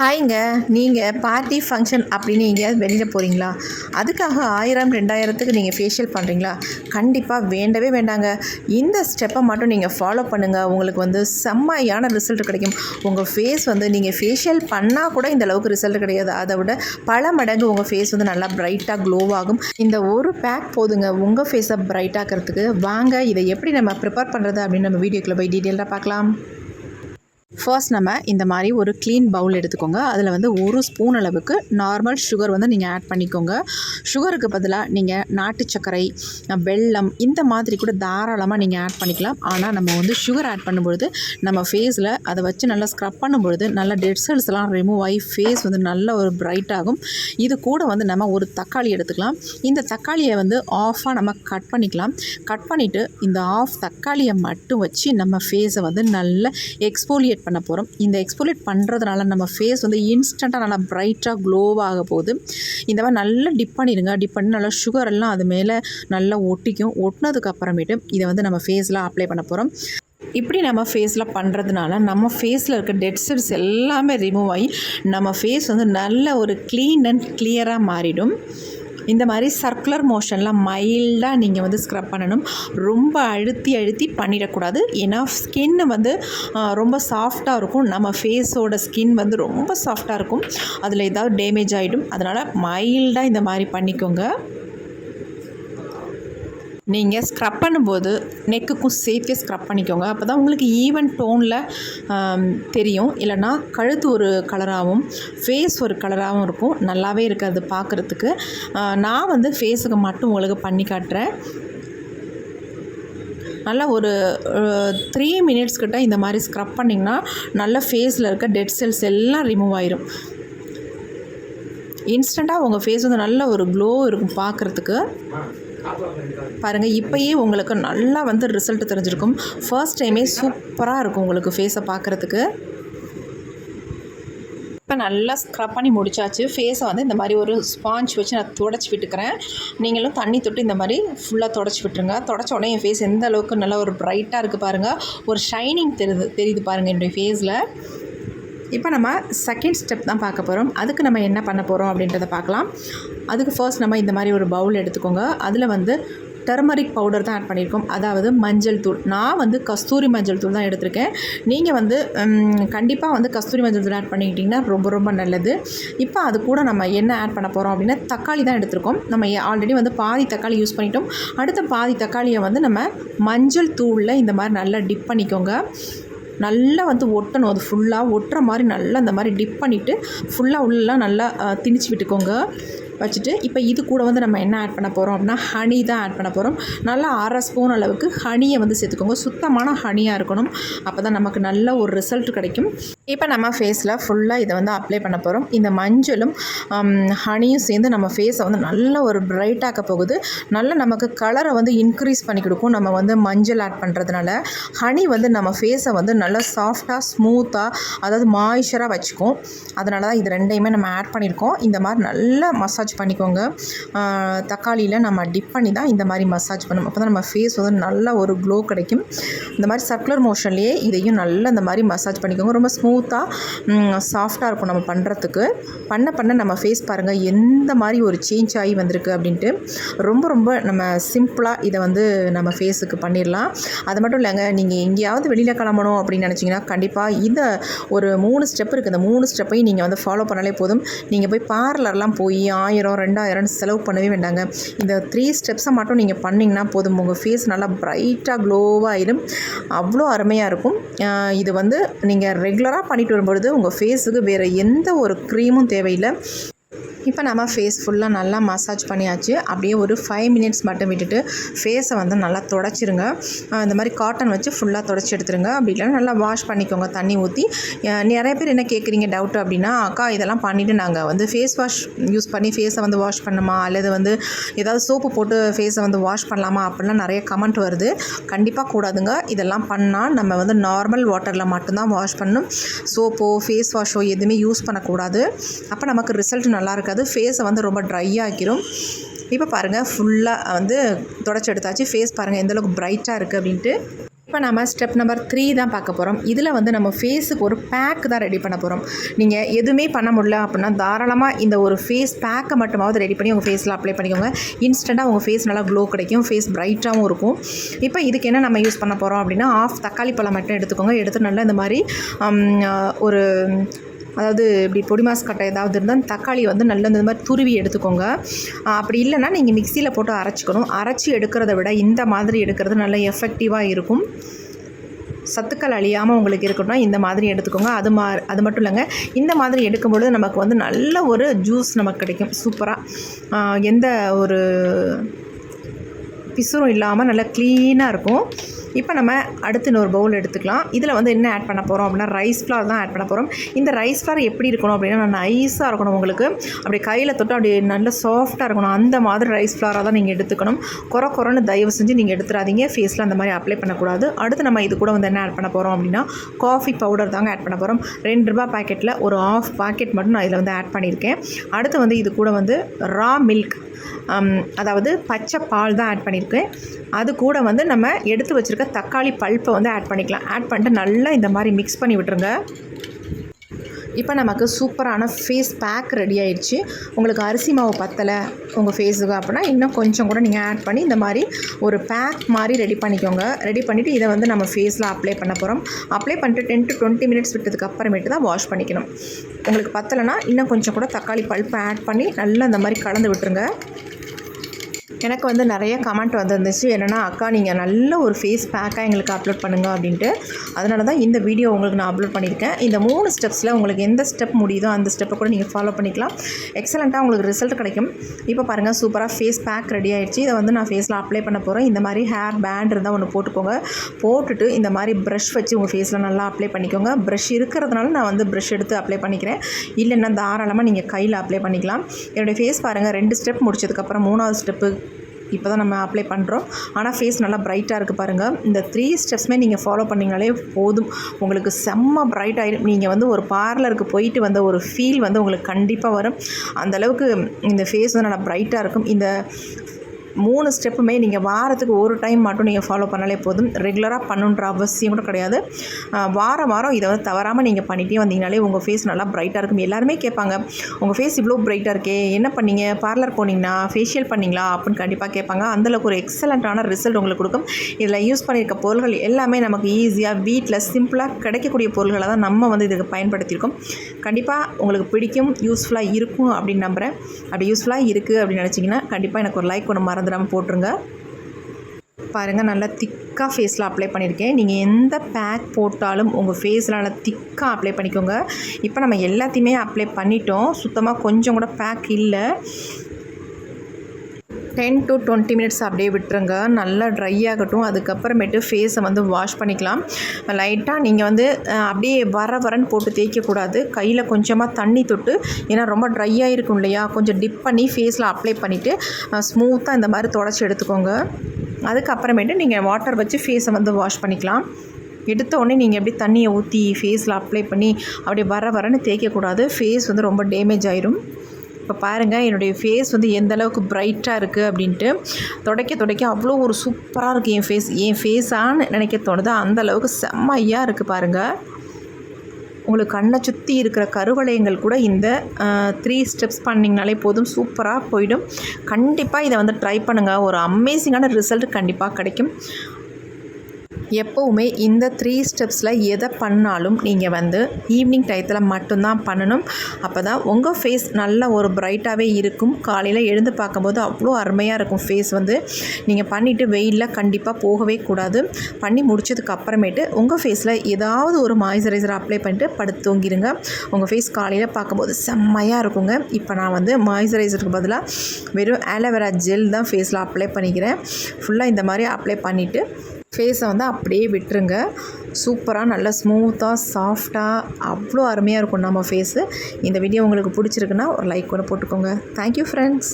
ஹாய்ங்க. நீங்கள் party function அப்படின்னு எங்கேயாவது வெளியில் போகிறீங்களா அதுக்காக ஆயிரம் ரெண்டாயிரத்துக்கு நீங்கள் ஃபேஷியல் பண்ணுறீங்களா கண்டிப்பாக வேண்டவே வேண்டாங்க. இந்த ஸ்டெப்பை மட்டும் நீங்கள் ஃபாலோ பண்ணுங்கள் உங்களுக்கு வந்து செம்மையான ரிசல்ட் கிடைக்கும். உங்கள் ஃபேஸ் வந்து நீங்கள் ஃபேஷியல் பண்ணால் கூட இந்த அளவுக்கு ரிசல்ட் கிடையாது. அதை விட பல மடங்கு உங்கள் ஃபேஸ் வந்து நல்லா பிரைட்டாக க்ளோ ஆகும். இந்த ஒரு பேக் போதுங்க. உங்கள் ஃபேஸை பிரைட்டாக்கிறதுக்கு வாங்க இதை எப்படி நம்ம ப்ரிப்பேர் பண்ணுறது அப்படின்னு நம்ம வீடியோக்குள்ளே போய் டீட்டெயிலாக பார்க்கலாம். ஃபர்ஸ்ட் நம்ம இந்த மாதிரி ஒரு க்ளீன் பவுல் எடுத்துக்கோங்க. அதில் வந்து ஒரு ஸ்பூன் அளவுக்கு நார்மல் சுகர் வந்து நீங்கள் ஆட் பண்ணிக்கோங்க. சுகருக்கு பதிலாக நீங்கள் நாட்டு சர்க்கரை வெல்லம் இந்த மாதிரி கூட தாராளமாக நீங்கள் ஆட் பண்ணிக்கலாம். ஆனால் நம்ம வந்து சுகர் ஆட் பண்ணும்பொழுது நம்ம ஃபேஸில் அதை வச்சு நல்லா ஸ்க்ரப் பண்ணும்பொழுது நல்ல டெட் செல்ஸ்லாம் ரிமூவ் ஆகி ஃபேஸ் வந்து நல்ல ஒரு பிரைட் ஆகும். இது கூட வந்து நம்ம ஒரு தக்காளி எடுத்துக்கலாம். இந்த தக்காளியை வந்து ஆஃபாக நம்ம கட் பண்ணிக்கலாம். கட் பண்ணிவிட்டு இந்த ஆஃப் தக்காளியை மட்டும் வச்சு நம்ம ஃபேஸை வந்து நல்ல எக்ஸ்போலியேட் பண்ண போகிறோம் இந்த எக்ஸ்போலேட் பண்ணுறதுனால நம்ம ஃபேஸ் வந்து இன்ஸ்டண்ட்டாக நல்லா பிரைட்டாக க்ளோவாக போகுது. இந்த மாதிரி நல்லா டிப் பண்ணிடுங்க. டிப் பண்ணி நல்லா சுகர் எல்லாம் அது மேலே நல்லா ஒட்டிக்கும். ஒட்டினதுக்கு அப்புறமேட்டு இதை வந்து நம்ம ஃபேஸில் அப்ளை பண்ண போகிறோம் இப்படி நம்ம ஃபேஸில் பண்ணுறதுனால நம்ம ஃபேஸில் இருக்க டெட் செல்ஸ் எல்லாமே ரிமூவ் ஆகி நம்ம ஃபேஸ் வந்து நல்ல ஒரு க்ளீன் அண்ட் கிளியராக மாறிடும். இந்த மாதிரி சர்க்குலர் மோஷனில் மைல்டாக நீங்கள் வந்து ஸ்க்ரப் பண்ணணும். ரொம்ப அழுத்தி அழுத்தி பண்ணிடக்கூடாது. ஏன்னா ஸ்கின் வந்து ரொம்ப சாஃப்டாக இருக்கும். நம்ம ஃபேஸோட ஸ்கின் வந்து ரொம்ப சாஃப்டாக இருக்கும். அதில் ஏதாவது டேமேஜ் ஆகிடும் அதனால் மைல்டாக இந்த மாதிரி பண்ணிக்கோங்க. நீங்கள் ஸ்க்ரப் பண்ணும்போது நெக்குக்கும் சேர்த்தே ஸ்க்ரப் பண்ணிக்கோங்க. அப்போ தான் உங்களுக்கு ஈவன் டோனில் தெரியும். இல்லைன்னா கழுத்து ஒரு கலராகவும் ஃபேஸ் ஒரு கலராகவும் இருக்கும். நல்லாவே இருக்காது பார்க்குறதுக்கு நான் வந்து ஃபேஸுக்கு மட்டும் உங்களுக்கு பண்ணி காட்டுறேன். நல்லா ஒரு த்ரீ மினிட்ஸ் கிட்ட இந்த மாதிரி ஸ்க்ரப் பண்ணிங்கன்னா நல்ல ஃபேஸில் இருக்க டெட் செல்ஸ் எல்லாம் ரிமூவ் ஆயிரும். இன்ஸ்டண்ட்டாக உங்கள் ஃபேஸ் வந்து நல்ல ஒரு க்ளோ இருக்கும் பார்க்குறதுக்கு பாருங்கள் இப்போயே உங்களுக்கு நல்லா வந்து ரிசல்ட் தெரிஞ்சிருக்கும். ஃபர்ஸ்ட் டைமே சூப்பராக இருக்கும் உங்களுக்கு ஃபேஸை பார்க்குறதுக்கு இப்போ நல்லா ஸ்க்ரப் பண்ணி முடிச்சாச்சு. ஃபேஸை வந்து இந்த மாதிரி ஒரு ஸ்பாஞ்ச் வச்சு நான் தொடச்சி விட்டுக்கிறேன். நீங்களும் தண்ணி தொட்டு இந்த மாதிரி ஃபுல்லாக தொடச்சி விட்டுருங்க. தொடச்ச உடனே என் ஃபேஸ் எந்த அளவுக்கு நல்லா ஒரு ப்ரைட்டாக இருக்குது பாருங்கள் ஒரு ஷைனிங் தெரியுது தெரியுது பாருங்கள் என்னுடைய ஃபேஸில் இப்போ நம்ம செகண்ட் ஸ்டெப் தான் பார்க்க போகிறோம் அதுக்கு நம்ம என்ன பண்ண போகிறோம் அப்படின்றத பார்க்கலாம். அதுக்கு ஃபர்ஸ்ட் நம்ம இந்த மாதிரி ஒரு பவுல் எடுத்துக்கோங்க. அதில் வந்து டர்மரிக் பவுடர் தான் ஆட் பண்ணியிருக்கோம். அதாவது மஞ்சள் தூள். நான் வந்து கஸ்தூரி மஞ்சள் தூள் தான் எடுத்திருக்கேன். நீங்கள் வந்து கண்டிப்பாக வந்து கஸ்தூரி மஞ்சள் தூள் ஆட் பண்ணிக்கிட்டிங்கன்னா ரொம்ப ரொம்ப நல்லது. இப்போ அது கூட நம்ம என்ன ஆட் பண்ண போகிறோம் அப்படின்னா தக்காளி தான் எடுத்திருக்கோம். நம்ம ஆல்ரெடி வந்து பாதி தக்காளி யூஸ் பண்ணிட்டோம். அடுத்த பாதி தக்காளியை வந்து நம்ம மஞ்சள் தூளில் இந்த மாதிரி நல்லா டிப் பண்ணிக்கோங்க. நல்லா வந்து ஒட்டணும். அது ஃபுல்லாக ஒட்டுற மாதிரி நல்லா இந்த மாதிரி டிப் பண்ணிவிட்டு ஃபுல்லாக உள்ளெலாம் நல்லா திணிச்சு விட்டுக்கோங்க. வச்சுட்டு இப்போ இது கூட வந்து நம்ம என்ன ஆட் பண்ண போகிறோம் அப்படின்னா ஹனி தான் ஆட் பண்ண போகிறோம் நல்லா அரை ஸ்பூன் அளவுக்கு ஹனியை வந்து சேர்த்துக்கோங்க. சுத்தமான ஹனியாக இருக்கணும். அப்போ தான் நமக்கு நல்ல ஒரு ரிசல்ட் கிடைக்கும். இப்போ நம்ம ஃபேஸில் ஃபுல்லாக இதை வந்து அப்ளை பண்ண போகிறோம் இந்த மஞ்சளும் ஹனியும் சேர்ந்து நம்ம ஃபேஸை வந்து நல்ல ஒரு பிரைட்டாக்க போகுது. நல்ல நமக்கு கலரை வந்து இன்க்ரீஸ் பண்ணி கொடுக்கும். நம்ம வந்து மஞ்சள் ஆட் பண்ணுறதுனால ஹனி வந்து நம்ம ஃபேஸை வந்து நல்லா சாஃப்டாக ஸ்மூத்தாக அதாவது மாய்ச்சராக வச்சுக்கும். அதனால தான் இது ரெண்டையுமே நம்ம ஆட் பண்ணியிருக்கோம் இந்த மாதிரி நல்லா மசாஜ் பண்ணிக்கோங்க. தக்காளியில் நம்ம டிப் பண்ணி தான் இந்த மாதிரி மசாஜ் பண்ணணும் அப்போ தான் நம்ம ஃபேஸ் வந்து நல்ல ஒரு க்ளோ கிடைக்கும். இந்த மாதிரி சர்க்குலர் மோஷன்லேயே இதையும் நல்லா இந்த மாதிரி மசாஜ் பண்ணிக்கோங்க. ரொம்ப ஸ்மூத்தாக சாஃப்டாக இருக்கும் நம்ம பண்ணுறதுக்கு பண்ண பண்ண நம்ம ஃபேஸ் பாருங்கள் எந்த மாதிரி ஒரு சேஞ்ச் ஆகி வந்திருக்கு அப்படின்ட்டு. ரொம்ப ரொம்ப நம்ம சிம்பிளாக இதை வந்து நம்ம ஃபேஸுக்கு பண்ணிடலாம். அது மட்டும் இல்லைங்க நீங்கள் எங்கேயாவது வெளியில் கிளம்பணும் அப்படின்னு நினச்சிங்கன்னா கண்டிப்பாக இதை ஒரு மூணு ஸ்டெப் இருக்குது இந்த மூணு ஸ்டெப்பையும் நீங்கள் வந்து ஃபாலோ பண்ணாலே போதும். நீங்கள் போய் பார்லர்லாம் போய் ஆயிரம் ரெண்டாயிரம் செலவு பண்ணவே வேண்டாங்க. இந்த த்ரீ ஸ்டெப்ஸை மட்டும் நீங்கள் பண்ணிங்கன்னா போதும். உங்கள் ஃபேஸ் நல்லா பிரைட்டாக க்ளோவாகிடும் அவ்வளோ அருமையாக இருக்கும். இது வந்து நீங்கள் ரெகுலராக பண்ணிட்டு வரும்பொழுது உங்கள் ஃபேஸுக்கு வேறு எந்த ஒரு க்ரீமும் தேவையில்லை. இப்போ நம்ம ஃபேஸ் ஃபுல்லாக நல்லா மசாஜ் பண்ணியாச்சு. அப்படியே ஒரு ஃபைவ் மினிட்ஸ் மட்டும் விட்டுட்டு ஃபேஸை வந்து நல்லா தொடச்சிருங்க. இந்த மாதிரி காட்டன் வச்சு ஃபுல்லாக தொடச்சி எடுத்துருங்க. அப்படி இல்லைன்னா நல்லா வாஷ் பண்ணிக்கோங்க தண்ணி ஊற்றி நிறைய பேர் என்ன கேட்குறீங்க டவுட் அப்படின்னா அக்கா இதெல்லாம் பண்ணிவிட்டு நாங்கள் வந்து ஃபேஸ் வாஷ் யூஸ் பண்ணி ஃபேஸை வந்து வாஷ் பண்ணுமா அல்லது வந்து ஏதாவது சோப்பு போட்டு ஃபேஸை வந்து வாஷ் பண்ணலாமா? அப்படிலாம் நிறைய கமெண்ட் வருது. கண்டிப்பாக கூடாதுங்க. இதெல்லாம் பண்ணால் நம்ம வந்து நார்மல் வாட்டரில் மட்டும்தான் வாஷ் பண்ணணும் சோப்போ ஃபேஸ் வாஷோ எதுவுமே யூஸ் பண்ணக்கூடாது. அப்போ நமக்கு ரிசல்ட் நல்லா இருக்காது. ஃபேஸை வந்து ரொம்ப ட்ரை ஆக்கிரும். இப்போ பாருங்கள் ஃபுல்லாக வந்து தொடச்சி எடுத்தாச்சு. ஃபேஸ் பாருங்கள் எந்தளவுக்கு ப்ரைட்டாக இருக்குது அப்படின்ட்டு. இப்போ நம்ம ஸ்டெப் நம்பர் த்ரீ தான் பார்க்க போகிறோம் இதில் வந்து நம்ம ஃபேஸுக்கு ஒரு பேக் தான் ரெடி பண்ண போகிறோம் நீங்கள் எதுவுமே பண்ண முடியல அப்படின்னா தாராளமாக இந்த ஒரு ஃபேஸ் பேக்கை மட்டுமாவது ரெடி பண்ணி உங்கள் ஃபேஸில் அப்ளை பண்ணிக்கோங்க. இன்ஸ்டண்ட்டாக உங்கள் ஃபேஸ் நல்லா க்ளோ கிடைக்கும். ஃபேஸ் பிரைட்டாகவும் இருக்கும். இப்போ இதுக்கு என்ன நம்ம யூஸ் பண்ண போகிறோம் அப்படின்னா ஆஃப் தக்காளி பழம் மட்டும் எடுத்துக்கோங்க. எடுத்து நல்லா இந்த மாதிரி ஒரு அதாவது இப்படி பொடி மாஸ் கட்டை ஏதாவது இருந்தால் தக்காளி வந்து நல்ல இந்த மாதிரி துருவி எடுத்துக்கோங்க. அப்படி இல்லைன்னா நீங்கள் மிக்சியில் போட்டு அரைச்சிக்கணும். அரைச்சி எடுக்கிறத விட இந்த மாதிரி எடுக்கிறது நல்ல எஃபெக்டிவாக இருக்கும். சத்துக்கள் அழியாமல் உங்களுக்கு இருக்கணும்னா இந்த மாதிரி எடுத்துக்கோங்க. அது மா அது மட்டும் இல்லைங்க. இந்த மாதிரி எடுக்கும்பொழுது நமக்கு வந்து நல்ல ஒரு ஜூஸ் நமக்கு கிடைக்கும். சூப்பராக எந்த ஒரு பிசுரும் இல்லாமல் நல்லா க்ளீனாக இருக்கும். இப்போ நம்ம அடுத்து இன்னொரு பவுல் எடுத்துக்கலாம். இதில் வந்து என்ன ஆட் பண்ண போகிறோம் அப்படின்னா ரைஸ் ஃப்ளார் தான் ஆட் பண்ண போகிறோம் இந்த ரைஸ் ஃப்ளார் எப்படி இருக்கணும் அப்படின்னா நைஸாக இருக்கணும் உங்களுக்கு. அப்படி கையில் தொட்டு அப்படி நல்ல சாஃப்டாக இருக்கணும். அந்த மாதிரி ரைஸ் ஃப்ளாராக தான் நீங்கள் எடுத்துக்கணும். குறை குறைன்னு தயவு செஞ்சு நீங்கள் எடுத்துடாதீங்க ஃபேஸில் அந்த மாதிரி அப்ளை பண்ணக்கூடாது. அடுத்து நம்ம இது கூட வந்து என்ன ஆட் பண்ண போகிறோம் அப்படின்னா காஃபி பவுடர் தாங்க ஆட் பண்ண போகிறோம் ரெண்டு ரூபா பாக்கெட்டில் ஒரு ஆஃப் பாக்கெட் மட்டும் நான் இதில் வந்து ஆட் பண்ணியிருக்கேன். அடுத்து வந்து இது கூட வந்து ரா மில்க் அதாவது பச்சை பால் தான் ஆட் பண்ணியிருக்கேன். அது கூட வந்து நம்ம எடுத்து வச்சுருக்க தக்காளி பல்ப்பை வந்து ஆட் பண்ணிக்கலாம். ஆட் பண்ணிட்டு நல்லா இந்த மாதிரி மிக்ஸ் பண்ணி விட்டுருங்க. இப்போ நமக்கு சூப்பரான ஃபேஸ் பேக் ரெடி ஆயிடுச்சு. உங்களுக்கு அரிசி மாவு பத்தலை உங்கள் ஃபேஸுக்கு அப்படின்னா இன்னும் கொஞ்சம் கூட நீங்கள் ஆட் பண்ணி இந்த மாதிரி ஒரு பேக் மாதிரி ரெடி பண்ணிக்கோங்க. ரெடி பண்ணிவிட்டு இதை வந்து நம்ம ஃபேஸில் அப்ளை பண்ண போகிறோம் அப்ளை பண்ணிட்டு டென் டு டுவெண்ட்டி மினிட்ஸ் விட்டதுக்கு அப்புறமேட்டு தான் வாஷ் பண்ணிக்கணும். உங்களுக்கு பத்தலைன்னா இன்னும் கொஞ்சம் கூட தக்காளி பல்ப்பை ஆட் பண்ணி நல்லா இந்த மாதிரி கலந்து விட்டுருங்க. எனக்கு வந்து நிறைய கமெண்ட் வந்துருந்துச்சு. என்னென்னா அக்கா நீங்கள் நல்ல ஒரு ஃபேஸ் பேக்காக எங்களுக்கு அப்லோட் பண்ணுங்கள் அப்படின்ட்டு. அதனால தான் இந்த வீடியோ உங்களுக்கு நான் அப்லோட் பண்ணியிருக்கேன். இந்த மூணு ஸ்டெப்ஸில் உங்களுக்கு எந்த ஸ்டெப் முடியுதோ அந்த ஸ்டெப்பை கூட நீங்கள் ஃபாலோ பண்ணிக்கலாம். எக்ஸலண்ட்டாக உங்களுக்கு ரிசல்ட் கிடைக்கும். இப்போ பாருங்கள் சூப்பராக ஃபேஸ் பேக் ரெடி ஆகிடுச்சு இதை வந்து நான் ஃபேஸில் அப்ளை பண்ண போகிறேன் இந்த மாதிரி ஹேர் பேண்ட் இருந்தால் ஒன்று போட்டுக்கோங்க. போட்டுட்டு இந்த மாதிரி ப்ரஷ் வச்சு உங்கள் ஃபேஸில் நல்லா அப்ளை பண்ணிக்கோங்க. ப்ரஷ் இருக்கிறதுனால நான் வந்து ப்ரஷ் எடுத்து அப்ளை பண்ணிக்கிறேன். இல்லைன்னா தாராளமாக நீங்கள் கையில் அப்ளை பண்ணிக்கலாம். என்னுடைய ஃபேஸ் பாருங்கள் ரெண்டு ஸ்டெப் முடிச்சதுக்கப்புறம் மூணாவது ஸ்டெப்பு இப்போ தான் நம்ம அப்ளை பண்ணுறோம் ஆனால் ஃபேஸ் நல்லா ப்ரைட்டாக இருக்குது பாருங்கள் இந்த த்ரீ ஸ்டெப்ஸுமே நீங்கள் ஃபாலோ பண்ணிங்கனாலே போதும். உங்களுக்கு செம்ம ப்ரைட் ஆகிடும் நீங்கள் வந்து ஒரு பார்லருக்கு போயிட்டு வந்த ஒரு ஃபீல் வந்து உங்களுக்கு கண்டிப்பாக வரும். அந்த அளவுக்கு இந்த ஃபேஸ் வந்து நல்லா ப்ரைட்டாக இருக்கும். இந்த மூணு ஸ்டெப்புமே நீங்கள் வாரத்துக்கு ஒரு டைம் மட்டும் நீங்கள் ஃபாலோ பண்ணாலே போதும். ரெகுலராக பண்ணுன்ற அவசியம் கூட கிடையாது. வார வாரம் வாரம் இதை வந்து தவறாமல் நீங்கள் பண்ணிகிட்டே வந்தீங்கனாலே உங்கள் ஃபேஸ் நல்லா பிரைட்டாக இருக்கும். எல்லாருமே கேட்பாங்க உங்கள் ஃபேஸ் இவ்வளோ பிரைட்டாக இருக்கே என்ன பண்ணீங்க? பார்லர் போனீங்கன்னா ஃபேஷியல் பண்ணீங்களா? அப்படின்னு கண்டிப்பாக கேட்பாங்க. அந்தளவுக்கு ஒரு எக்ஸலண்ட்டான ரிசல்ட் உங்களுக்கு கொடுக்கும். இதில் யூஸ் பண்ணியிருக்க பொருள்கள் எல்லாமே நமக்கு ஈஸியாக வீட்டில் சிம்பிளாக கிடைக்கக்கூடிய பொருள்களை தான் நம்ம வந்து இதுக்கு பயன்படுத்தியிருக்கோம். கண்டிப்பாக உங்களுக்கு பிடிக்கும் யூஸ்ஃபுல்லாக இருக்கும் அப்படின்னு நம்புகிறேன் அப்படி யூஸ்ஃபுல்லாக இருக்குது அப்படின்னு நினச்சிங்கன்னா கண்டிப்பாக எனக்கு ஒரு லைக் ஒன்று மறந்துடாமல் போட்டுருங்க. பாருங்கள் நல்லா திக்காக ஃபேஸில் அப்ளை பண்ணியிருக்கேன் நீங்கள் எந்த பேக் போட்டாலும் உங்கள் ஃபேஸில் நல்லா திக்காக அப்ளை பண்ணிக்கோங்க. இப்போ நம்ம எல்லாத்தையுமே அப்ளை பண்ணிட்டோம். சுத்தமாக கொஞ்சம் கூட பேக் இல்லை. டென் டு டுவெண்ட்டி மினிட்ஸ் அப்படியே விட்டுருங்க. நல்லா ட்ரை ஆகட்டும். அதுக்கப்புறமேட்டு ஃபேஸை வந்து வாஷ் பண்ணிக்கலாம். லைட்டாக நீங்கள் வந்து அப்படியே வர வரன்னு போட்டு தேய்க்கக்கூடாது. கையில் கொஞ்சமாக தண்ணி தொட்டு ஏன்னா ரொம்ப ட்ரையாக இருக்கும் இல்லையா? கொஞ்சம் டிப் பண்ணி ஃபேஸில் அப்ளை பண்ணிவிட்டு ஸ்மூத்தாக இந்த மாதிரி தொடச்சி எடுத்துக்கோங்க. அதுக்கப்புறமேட்டு நீங்கள் வாட்டர் வச்சு ஃபேஸை வந்து வாஷ் பண்ணிக்கலாம். எடுத்தோடனே நீங்கள் எப்படி தண்ணியை ஊற்றி ஃபேஸில் அப்ளை பண்ணி அப்படியே வர வரன்னு தேய்க்கக்கூடாது. ஃபேஸ் வந்து ரொம்ப டேமேஜ் ஆயிரும். இப்போ பாருங்கள் என்னுடைய ஃபேஸ் வந்து எந்த அளவுக்கு ப்ரைட்டாக இருக்குது அப்படின்ட்டு துடைக்க துடைக்க அவ்வளோ ஒரு சூப்பராக இருக்குது என் ஃபேஸ் என் ஃபேஸான்னு நினைக்க தோணுது. அந்த அளவுக்கு செம்மையாக இருக்குது பாருங்கள் உங்களுக்கு கண்ணை சுற்றி இருக்கிற கருவளையங்கள் கூட இந்த த்ரீ ஸ்டெப்ஸ் பண்ணிங்கனாலே போதும் சூப்பராக போயிடும். கண்டிப்பாக இதை வந்து ட்ரை பண்ணுங்கள் ஒரு அமேசிங்கான ரிசல்ட் கண்டிப்பாக கிடைக்கும். எப்போவுமே இந்த த்ரீ ஸ்டெப்ஸில் எதை பண்ணாலும் நீங்கள் வந்து ஈவினிங் டயத்தில் மட்டும்தான் பண்ணணும். அப்போ தான் உங்கள் ஃபேஸ் நல்ல ஒரு பிரைட்டாகவே இருக்கும். காலையில் எழுந்து பார்க்கும்போது அவ்வளோ அருமையாக இருக்கும் ஃபேஸ் வந்து. நீங்கள் பண்ணிவிட்டு வெயிலில் கண்டிப்பாக போகவே கூடாது. பண்ணி முடிச்சதுக்கு அப்புறமேட்டு உங்கள் ஃபேஸில் ஏதாவது ஒரு மாய்ஸ்சரைசர் அப்ளை பண்ணிட்டு படுத்து தூங்கிடுங்க உங்கள் ஃபேஸ் காலையில் பார்க்கும்போது செம்மையாக இருக்குங்க. இப்போ நான் வந்து மாய்ஸ்சரைசருக்கு பதிலாக வெறும் ஆலோவேரா ஜெல் தான் ஃபேஸில் அப்ளை பண்ணிக்கிறேன். ஃபுல்லாக இந்த மாதிரி அப்ளை பண்ணிவிட்டு ஃபேஸை வந்து அப்படியே விட்டுருங்க. சூப்பராக நல்லா ஸ்மூத்தாக சாஃப்டாக அவ்வளோ அருமையாக இருக்கும் நம்ம ஃபேஸு இந்த வீடியோ உங்களுக்கு பிடிச்சிருக்குன்னா ஒரு லைக் கூட போட்டுக்கோங்க. Thank you friends